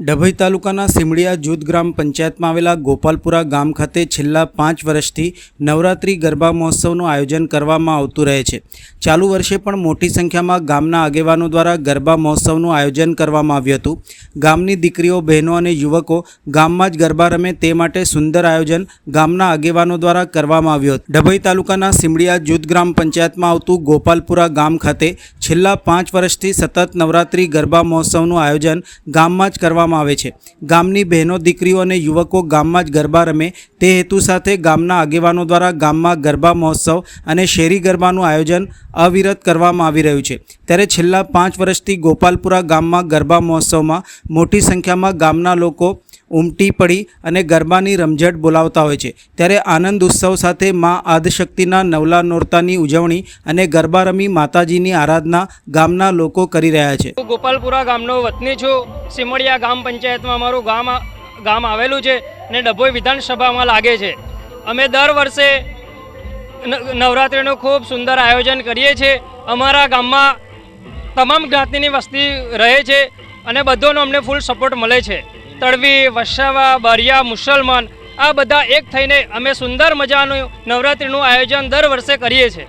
ડભોઈ તાલુકાના સિમડિયા જૂથ ગ્રામ પંચાયતમાં આવેલા ગોપાલપુરા ગામ ખાતે છેલ્લા પાંચ વર્ષથી નવરાત્રિ ગરબા મહોત્સવનું આયોજન કરવામાં આવતું રહે છે. ચાલુ વર્ષે પણ મોટી સંખ્યામાં ગામના આગેવાનો દ્વારા ગરબા મહોત્સવનું આયોજન કરવામાં આવ્યું હતું. ગામની દીકરીઓ, બહેનો અને યુવકો ગામમાં જ ગરબા રમે તે માટે સુંદર આયોજન ગામના આગેવાનો દ્વારા કરવામાં આવ્યું હતું. ડભોઈ તાલુકાના સિમડિયા જૂથ ગ્રામ પંચાયતમાં આવતું ગોપાલપુરા ગામ ખાતે છેલ્લા પાંચ વર્ષથી સતત નવરાત્રિ ગરબા મહોત્સવનું આયોજન ગામમાં જ કરવામાં આવે છે. ગામની બહેનો, દીકરીઓ અને યુવકો ગામમાં જ ગરબા રમે. તે હેતુ સાથે ગામના આગેવાનો દ્વારા ગામમાં ગરબા મહોત્સવ અને શેરી ગરબાનું આયોજન અવિરત કરવામાં આવી રહ્યું છે. ત્યારે છેલ્લા પાંચ વર્ષથી ગોપાલપુરા ગામમાં ગરબા મહોત્સવમાં મોટી સંખ્યામાં ગામના લોકો ઉમટી પડી અને ગરબાની રમઝટ બોલાવતા હોય છે. ત્યારે આનંદ ઉત્સવ સાથે મા આદશક્તિના નવલા નોરતાની ઉજવણી અને ગરબા રમી માતાજીની આરાધના ગામના લોકો કરી રહ્યા છે. હું ગોપાલપુરા ગામનો વતની છું. સિમડિયા ગામ પંચાયતમાં અમારું ગામ ગામ આવેલું છે અને ડભોઈ વિધાનસભામાં લાગે છે. અમે દર વર્ષે નવરાત્રિનું ખૂબ સુંદર આયોજન કરીએ છીએ. અમારા ગામમાં તમામ જ્ઞાતિની વસ્તી રહે છે અને બધોનો અમને ફૂલ સપોર્ટ મળે છે. તળવી, વસાવા, બારિયા, મુસલમાન, આ બધા એક થઈને અમે સુંદર મજાનું નવરાત્રિનું આયોજન દર વર્ષે કરીએ છીએ.